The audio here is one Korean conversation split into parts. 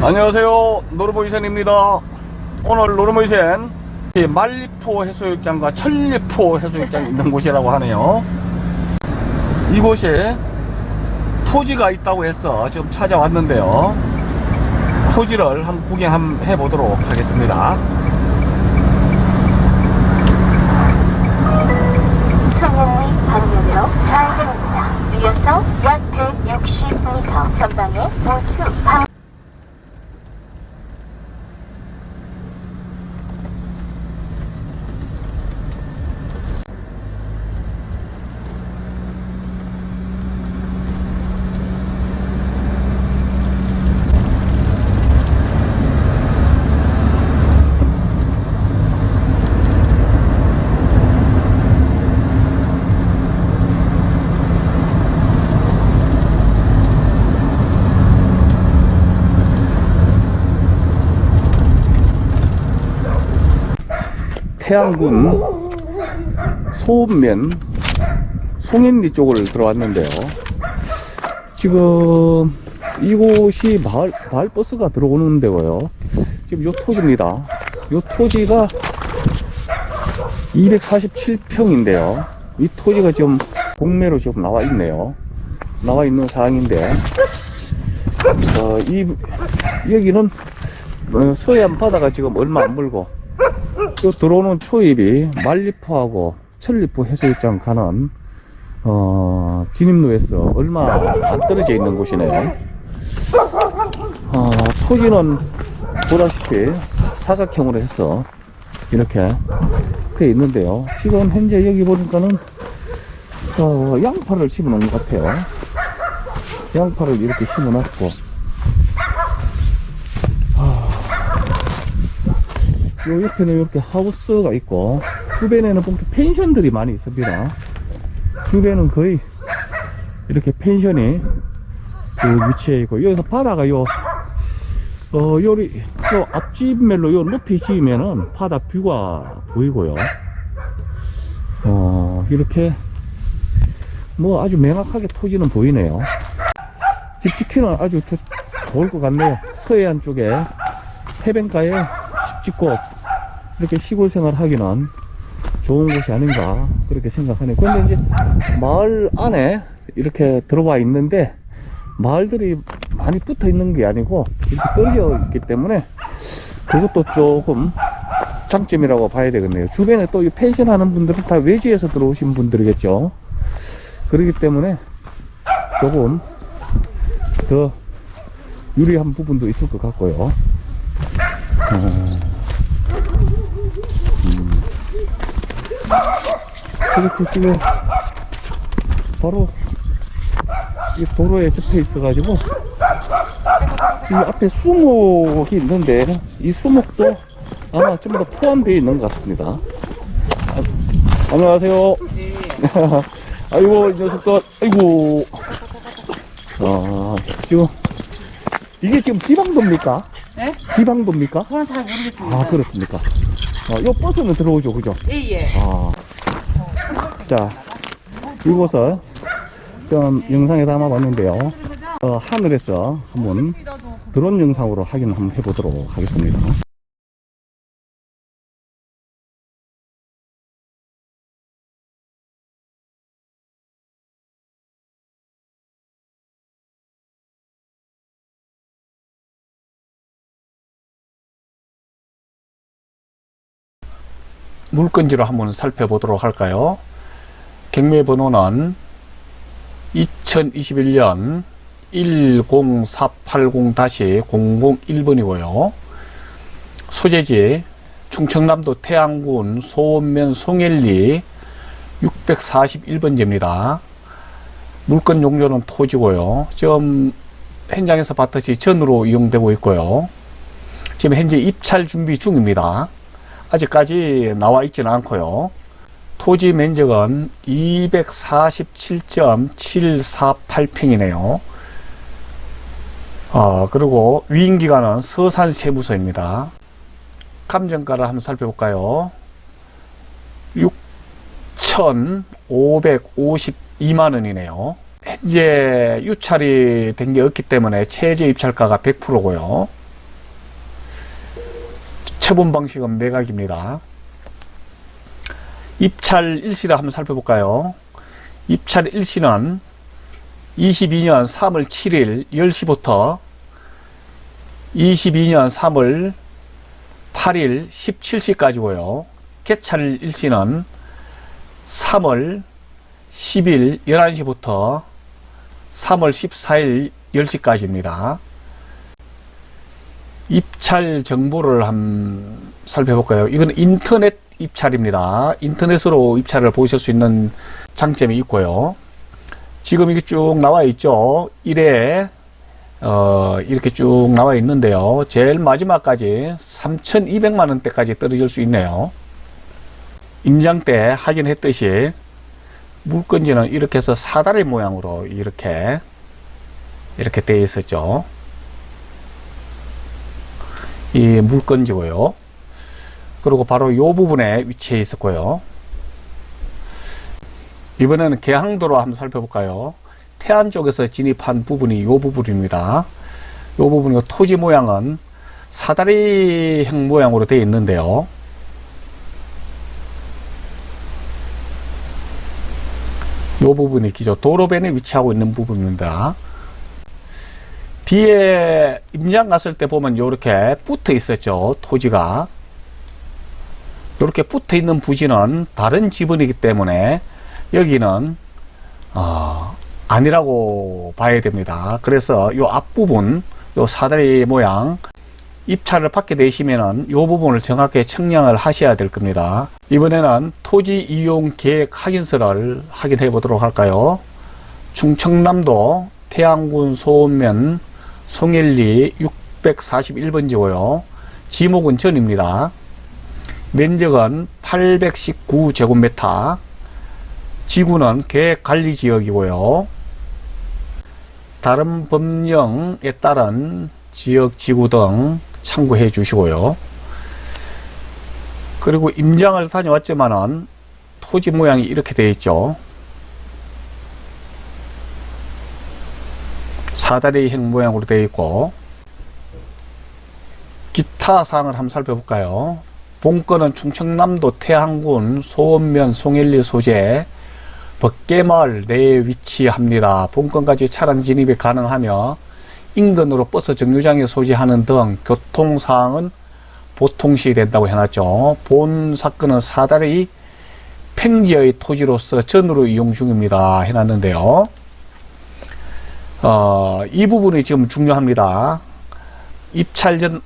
안녕하세요. 노르모이센입니다. 오늘 노르모이센 이 말리포 해수욕장과 천리포 해수욕장이 있는 곳이라고 하네요. 이곳에 토지가 있다고 해서 지금 찾아왔는데요. 토지를 한번 구경 한번 해보도록 하겠습니다. 송영리 방면으로 좌회전입니다. 이어서 약 160m 전방에 우측 방 태안군 소읍면 송인리 쪽을 들어왔는데요. 지금 이곳이 마을, 마을 버스가 들어오는 데고요. 지금 요 토지입니다. 요 토지가 247평인데요. 이 토지가 지금 공매로 지금 나와 있네요. 나와 있는 상황인데, 어, 이, 여기는 어, 서해안 바다가 지금 얼마 안 멀고, 또 들어오는 초입이 말리포하고 천리포 해수욕장 가는 어, 진입로에서 얼마 안 떨어져 있는 곳이네요. 어, 토지는 보다시피 사각형으로 해서 이렇게 돼 있는데요. 지금 현재 여기 보니까는 어, 양파를 심어 놓은 것 같아요. 양파를 이렇게 심어 놨고 요 옆에는 이렇게 하우스가 있고 주변에는 보면 펜션들이 많이 있습니다. 주변은 거의 이렇게 펜션이 그 위치해 있고 여기서 바다가 요 어, 요리, 요 앞집 멜로 요 높이 지으면은 바다 뷰가 보이고요. 어, 이렇게 뭐 아주 명확하게 토지는 보이네요. 집 지키는 아주 좋, 좋을 것 같네요. 서해안 쪽에 해변가에 집 짓고 이렇게 시골 생활 하기는 좋은 곳이 아닌가 그렇게 생각하네요. 근데 이제 마을 안에 이렇게 들어와 있는데 마을들이 많이 붙어 있는 게 아니고 이렇게 떨어져 있기 때문에 그것도 조금 장점이라고 봐야 되겠네요. 주변에 또 이 펜션 하는 분들은 다 외지에서 들어오신 분들이겠죠. 그렇기 때문에 조금 더 유리한 부분도 있을 것 같고요. 어, 이렇게 지금 바로 이 도로에 접해 있어가지고 이 앞에 수목이 있는데 이 수목도 아마 전부 다 포함되어 있는 것 같습니다. 아, 안녕하세요. 아이고 이 녀석들 아이고 아 지금 이게 지금 지방도입니까? 네? 지방도입니까? 그건 잘 모르겠습니다. 아 그렇습니까? 아, 요 버스는 들어오죠 그죠? 예, 예. 아. 자, 이곳을 좀 영상에 담아봤는데요. 어, 하늘에서 한번 드론 영상으로 확인 한번 해보도록 하겠습니다. 물건지로 한번 살펴보도록 할까요? 경매 번호는 2021년 10480-001번이고요. 소재지 충청남도 태안군 소원면 송엘리 641번지입니다. 물건 용료는 토지고요. 지금 현장에서 봤듯이 전으로 이용되고 있고요. 지금 현재 입찰 준비 중입니다. 아직까지 나와 있지는 않고요. 토지 면적은 247.748평이네요. 어, 그리고 위임기관은 서산세무서입니다. 감정가를 한번 살펴볼까요? 6,552만 원이네요. 현재 유찰이 된 게 없기 때문에 최저 입찰가가 100%고요. 처분 방식은 매각입니다. 입찰 일시를 한번 살펴볼까요? 입찰 일시는 22년 3월 7일 10시부터 22년 3월 8일 17시까지고요. 개찰 일시는 3월 10일 11시부터 3월 14일 10시까지입니다. 입찰 정보를 한번 살펴볼까요? 이건 인터넷 입찰입니다. 인터넷으로 입찰을 보실 수 있는 장점이 있고요. 지금 이게 쭉 나와 있죠. 1회 어, 이렇게 쭉 나와 있는데요. 제일 마지막까지 3,200만 원대까지 떨어질 수 있네요. 임장 때 확인했듯이 물건지는 이렇게 해서 사다리 모양으로 이렇게 이렇게 되어 있었죠. 이 물건지고요. 그리고 바로 요 부분에 위치해 있었고요. 이번에는 개항도로 한번 살펴볼까요? 태안 쪽에서 진입한 부분이 요 부분입니다. 요 부분, 요 토지 모양은 사다리형 모양으로 되어 있는데요. 요 부분이 기죠. 도로변에 위치하고 있는 부분입니다. 뒤에 임장 갔을 때 보면 요렇게 붙어 있었죠. 토지가. 이렇게 붙어 있는 부지는 다른 지분이기 때문에 여기는 어, 아니라고 봐야 됩니다. 그래서 요 앞부분, 요 사다리 모양 입찰을 받게 되시면은 요 부분을 정확하게 청량을 하셔야 될 겁니다. 이번에는 토지 이용 계획 확인서를 확인해 보도록 할까요? 충청남도 태안군 소읍면 송일리 641번지고요. 지목은 전입니다. 면적은 819제곱미터, 지구는 계획관리지역이고요. 다른 법령에 따른 지역 지구 등 참고해 주시고요. 그리고 임장을 다녀왔지만은 토지 모양이 이렇게 되어 있죠. 사다리형 모양으로 되어 있고 기타 사항을 한번 살펴볼까요? 본건은 충청남도 태안군 소원면 송일리 소재 벗개마을 내에 위치합니다. 본건까지 차량 진입이 가능하며 인근으로 버스 정류장에 소지하는 등 교통사항은 보통시 된다고 해놨죠. 본 사건은 사다리 팽지의 토지로서 전으로 이용 중입니다. 해놨는데요. 어, 이 부분이 지금 중요합니다. 입찰 전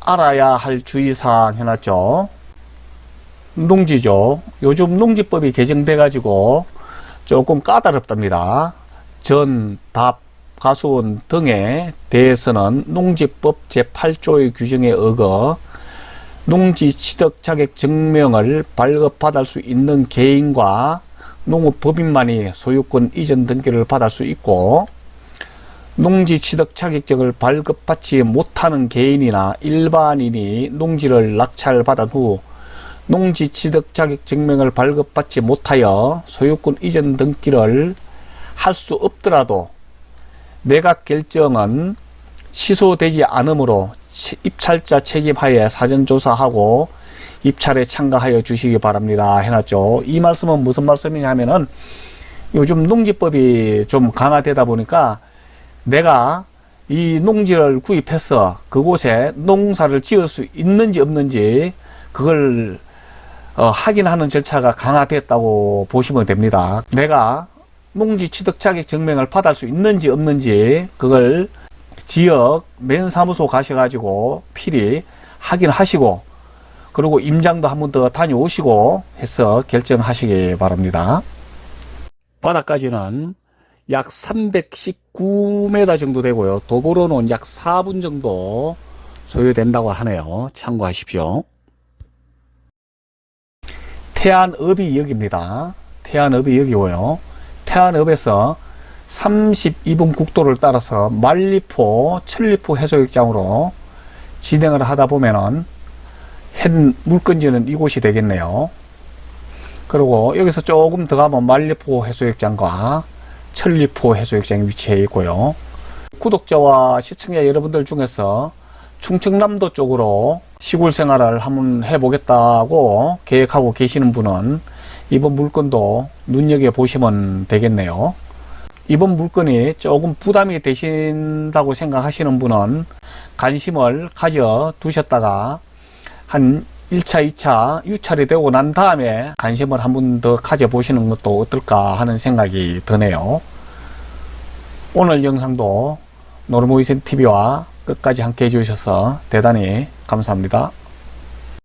알아야 할 주의사항 해놨죠. 농지죠. 요즘 농지법이 개정돼 가지고 조금 까다롭답니다. 전, 답, 가수원 등에 대해서는 농지법 제8조의 규정에 어거 농지 취득 자격 증명을 발급받을 수 있는 개인과 농업법인만이 소유권 이전 등기를 받을 수 있고 농지 취득 자격증을 발급받지 못하는 개인이나 일반인이 농지를 낙찰받은 후 농지 취득 자격 증명을 발급받지 못하여 소유권 이전 등기를 할 수 없더라도 매각 결정은 취소되지 않으므로 치- 입찰자 책임하에 사전 조사하고 입찰에 참가하여 주시기 바랍니다. 해놨죠. 이 말씀은 무슨 말씀이냐면은 요즘 농지법이 좀 강화되다 보니까 내가 이 농지를 구입해서 그곳에 농사를 지을 수 있는지 없는지 그걸 어, 확인하는 절차가 강화됐다고 보시면 됩니다. 내가 농지 취득 자격 증명을 받을 수 있는지 없는지 그걸 지역 면사무소 가셔가지고 필히 확인하시고 그리고 임장도 한 번 더 다녀오시고 해서 결정하시기 바랍니다. 바닥까지는 약 319m 정도 되고요. 도보로는 약 4분 정도 소요된다고 하네요. 참고하십시오. 태안읍이 여기입니다. 태안읍이 여기고요. 태안읍에서 32분 국도를 따라서 만리포, 천리포 해수욕장으로 진행을 하다 보면은 현 물건지는 이곳이 되겠네요. 그리고 여기서 조금 더 가면 만리포 해수욕장과 천리포 해수욕장이 위치해 있고요. 구독자와 시청자 여러분들 중에서 충청남도 쪽으로 시골 생활을 한번 해보겠다고 계획하고 계시는 분은 이번 물건도 눈여겨 보시면 되겠네요. 이번 물건이 조금 부담이 되신다고 생각하시는 분은 관심을 가져 두셨다가 한 1차, 2차 유찰이 되고 난 다음에 관심을 한 번 더 가져보시는 것도 어떨까 하는 생각이 드네요. 오늘 영상도 노르모이센 TV와 끝까지 함께 해주셔서 대단히 감사합니다.